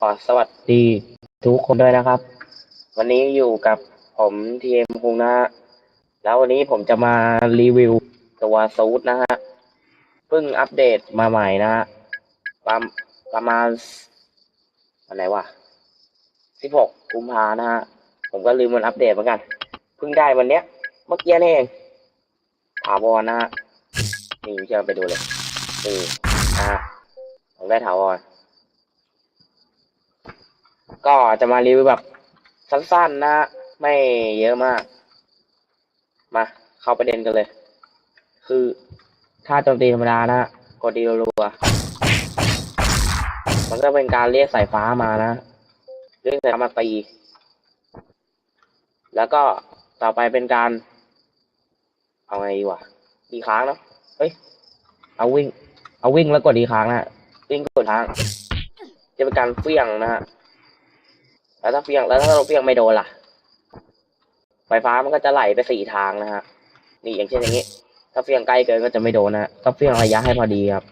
ขอสวัสดีทุกคนด้วยนะครับ วันนี้อยู่กับผมทีเอ็มคงนะฮะแล้ววันนี้ผมจะมารีวิวตัวซูทนะฮะเพิ่งอัปเดตมาใหม่นะฮะประประมาณวันไหนวะสิบหกกุมภานะฮะผมก็ลืมมันอัปเดตเหมือนกันเพิ่งได้วันเนี้ย เมื่อกี้นี่เองถาวรนะฮะนี่เชื่อไปดูเลยนี่นะฮะผมได้ถาวร ก็จะมารีวิวแบบสั้นๆนะฮะไม่เยอะมาก มา เข้าประเด็นกันเลย คือถ้าโจมตีธรรมดานะฮะกดดีรัวมันก็เป็นการเรียกสายฟ้ามานะเรียกสายฟ้ามาตี แล้วก็ต่อไปเป็นการ เอาไงดีวะดีค้างเนาะเฮ้ย เอาวิ่ง เอาวิ่งแล้วกดดีค้างนะฮะวิ่งกดค้าง จะเป็นการเฟี้ยงนะฮะ แล้วถ้าเฟี้ยงแล้วถ้าเราเฟี้ยงไม่โดนล่ะ ไฟฟ้ามันก็จะไหลไปสี่ทางนะฮะ นี่อย่างเช่นอย่างนี้ ถ้าเฟี้ยงไกลเกินก็จะไม่โดนนะต้องเฟี้ยงระยะให้พอดีครับ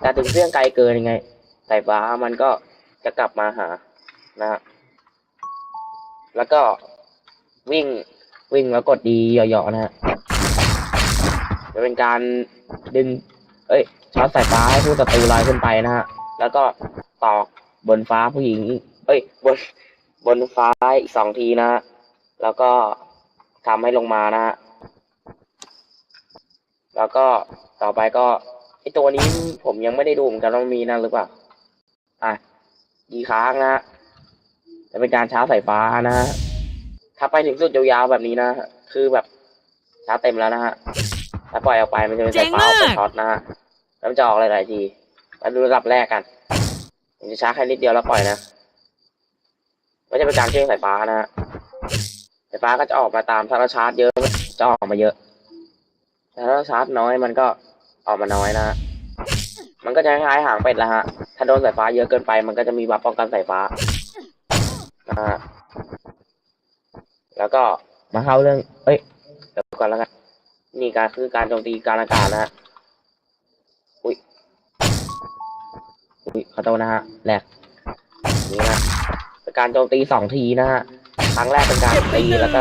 แต่ถึงเฟี้ยงไกลเกินยังไง สายฟ้ามันก็จะกลับมาหานะฮะ แล้วก็วิ่งวิ่งแล้วกดดีเหยาะๆนะฮะจะเป็นการดึง เอ้ยช็อตสายฟ้าให้ผู้ศัตรูลอยขึ้นไปนะฮะ แล้วก็ตอกบนฟ้าผู้หญิง เอ้ย บน บนฟ้าอีกสองทีนะฮะแล้วก็ทำให้ลงมานะฮะแล้วก็ต่อไปก็ไอตัวนี้ผมยังไม่ได้ดูเหมือนกันว่ามีนั่นหรือเปล่า อะ ดีค้างนะฮะจะเป็นการช้าสายฟ้านะฮะถ้าไปถึงสุดยาวๆแบบนี้นะฮะคือแบบช้าเต็มแล้วนะฮะ ถ้าปล่อยออกไปมันจะเป็นสายฟ้าออกไปช็อตนะฮะ แล้วมันจะออกหลายๆที มาดูระดับแรกกันผมจะช้าแค่นิดเดียวแล้วปล่อยนะ ไม่ใช่เป็นการเชื่องสายฟ้านะฮะสายฟ้าก็จะออกมาตามถ้าเราชาร์จเยอะจะออกมาเยอะแต่ถ้าเราชาร์จน้อยมันก็ออกมาน้อยนะฮะมันก็จะคล้ายๆหางเป็ดละฮะ ถ้าโดนสายฟ้าเยอะเกินไป มันก็จะมีบัฟป้องกันสายฟ้านะฮะแล้วก็มาเข้าเรื่อง เอ้ยเดี๋ยวก่อนแล้วกันนี่การคือการโจมตีการอากาศนะฮะอุ้ยขอโทษนะฮะแหลกนี่นะเป็น การโจมตีสองทีนะฮะ ครั้งแรกเป็นการตีแล้วก็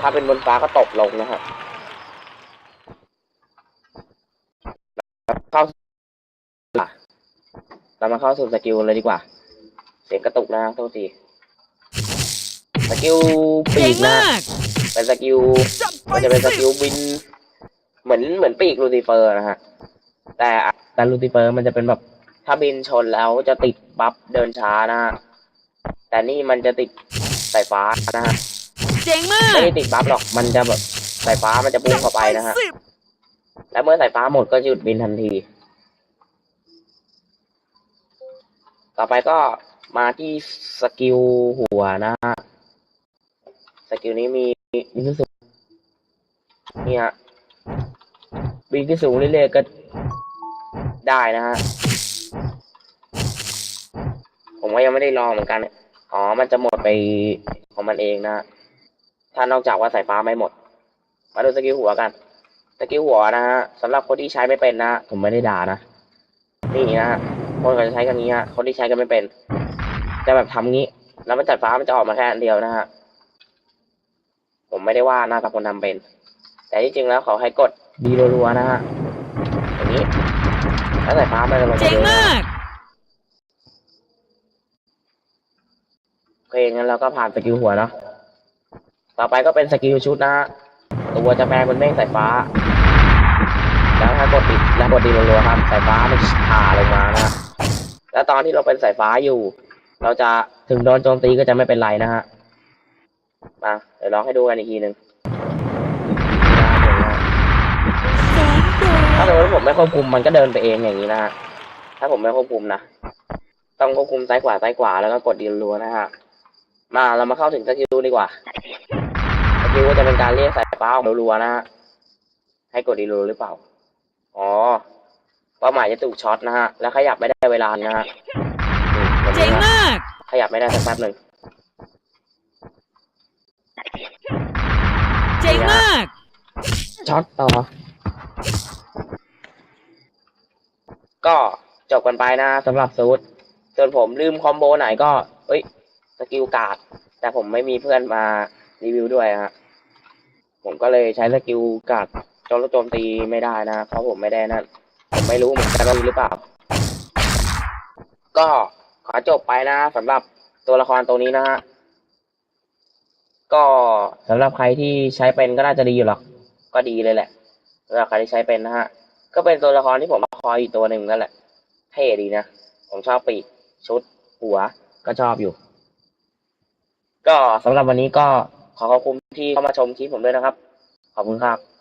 ถ้าเป็นบนฟ้าก็ตกลงนะฮะเข้าเรามาเข้าสู่สกิลเลยดีกว่า เสียงกระตุกนะโทษทีสกิลปีเจ๋งกนะมาฮะกเป็นสกิลมันจะเป็นสกิลบิน เหมือนเหมือนปีกลูซิเฟอร์นะฮะ แต่แต่ลูซิเฟอร์มันจะเป็นแบบถ้าบินชนแล้วจะติดบัฟเดินช้านะฮะ แต่นี่มันจะติดสายฟ้านะฮะเจ๋งมากไม่ได้ติดบัฟหรอกมันจะแบบสายฟ้ามันจะพุ่งเข้าไปนะฮะและเมื่อสายฟ้าหมดก็หยุดบินทันที ต่อไปก็มาที่สกิลหัวนะฮะสกิลนี้มีมีขึ้นสูงนี่ฮะบินขึ้นสูงเรื่อยๆก็ได้นะฮะผมก็ยังไม่ได้ลองเหมือนกัน อ๋อ มันจะหมดไปของมันเองนะ ถ้านอกจากว่าสายฟ้าไม่หมด มาดูสกิลหัวกัน สกิลหัวนะฮะสำหรับคนที่ใช้ไม่เป็นนะ ผมไม่ได้ด่านะ นี่นะฮะคนเขาจะใช้กันนี้ฮะ คนที่ใช้กันไม่เป็น จะแบบทำงี้ แล้วมันจัดฟ้ามันจะออกมาแค่อันเดียวนะฮะ ผมไม่ได้ว่านะกับคนทำเป็น แต่ที่จริงแล้วเขาให้กดดีรัวๆนะฮะ อย่างนี้ แล้วสายฟ้ามันจะลงมาเจ๋งเยอะนะ มาก โอ เคงั้นเราก็ผ่านสกิลหัวเนาะต่อไปก็เป็นสกิลชุดนะฮะตัวจะแปลงเป็นเมฆสายฟ้า แล้วถ้ากดติดแล้วกดดีรัวๆครับสายฟ้ามันผ่าลงมานะฮะแล้วตอนที่เราเป็นสายฟ้าอยู่ เราจะถึงโดนโจมตีก็จะไม่เป็นไรนะฮะมาเดี๋ยวลองให้ดูกันอีกทีหนึ่งถ้าสมมติผมไม่ควบคุมมันก็เดินไปเองอย่างนี้นะฮะถ้าผมไม่ควบคุมนะต้องควบคุมซ้ายขวาซ้ายขวาแล้วก็กดดีรัวนะฮะ มาเรามาเข้าถึงสกิลดีกว่าสกิลก็จะเป็นการเรียกสายฟ้าออกรัวๆนะฮะให้กดดีรัวหรือเปล่า อ๋อเป้าหมายจะถูกช็อตนะฮะ แล้วขยับไม่ได้เวลานะฮะนี่แบบเจ๋นี้งฮะมาก ขยับไม่ได้สักแป๊บหนึ่งเจ๋งมาก ช็อตต่อ ก็จบกันไปนะสำหรับซูทส่วนผมลืมคอมโบไหนก็ เอ้ยส กิลการ์ดแต่ผมไม่มีเพื่อนมารีวิวด้วยฮะผมก็เลยใช้สกิลการ์ดโจมโจมตีไม่ได้นะเพราะผมไม่ได้นั่นผมไม่รู้เหมือนกันว่ามีหรือเปล่า ก็ขอจบไปนะสำหรับตัวละครตัวนี้นะฮะก็สำหรับใครที่ใช้เป็นก็น่าจะดีอยู่หรอกก็ดีเลยแหละสำหรับใครที่ใช้เป็นนะฮะก็เป็นตัวละครที่ผมคอยอีกตัวหนึ่งนั่นแหละเท่ดีนะ ผมชอบปีกชุดหัวก็ชอบอยู่ ก็สำหรับวันนี้ก็ขอขอบคุณที่เข้ามาชมคลิปผมด้วยนะครับ ขอบคุณครับ